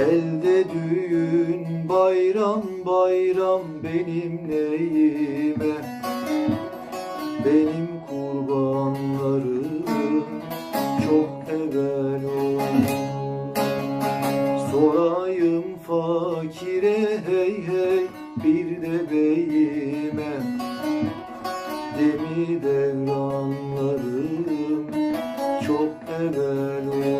Elde düğün bayram bayram benim neyime? Benim kurbanlarım çok evvel oldu Sorayım fakire hey hey bir de beyime. Demi devranlarım çok evvel oldu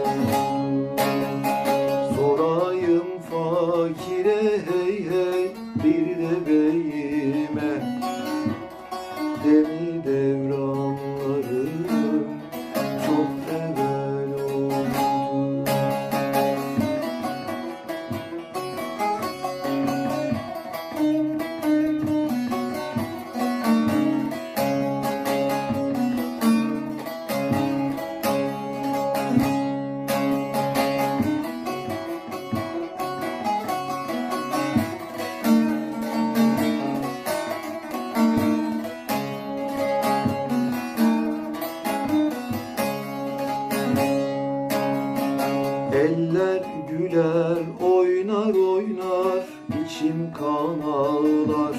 oynar oynar, içim kan ağlar.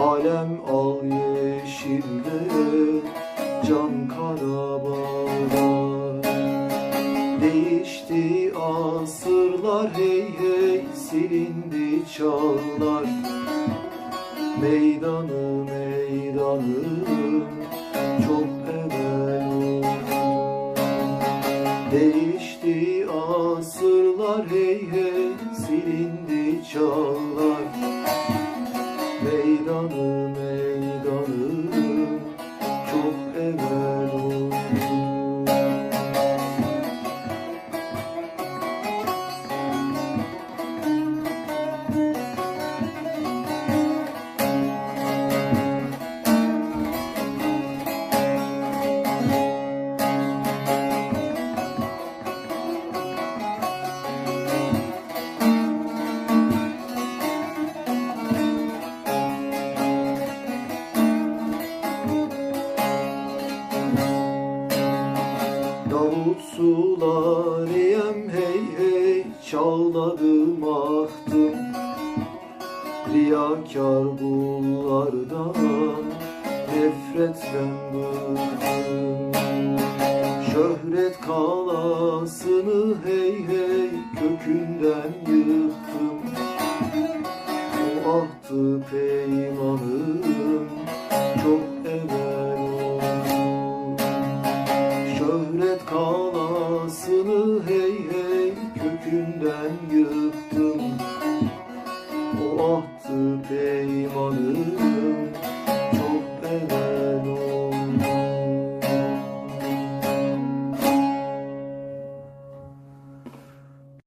Alem al yeşilde, can kara bağlar. Değişti asırlar hey hey, silindi çağlar. Meydanı meydanım, çok evvel. Değişti asırlar hey hey silindi çağlar Meydanı meydanı çok evvel Davut sularıyem hey hey çağladım ahtım. Riyakar kullardan nefretten bıktım Şöhret kalasını hey hey kökünden yıktım. O ahtı peymanım yıktım O çok evvel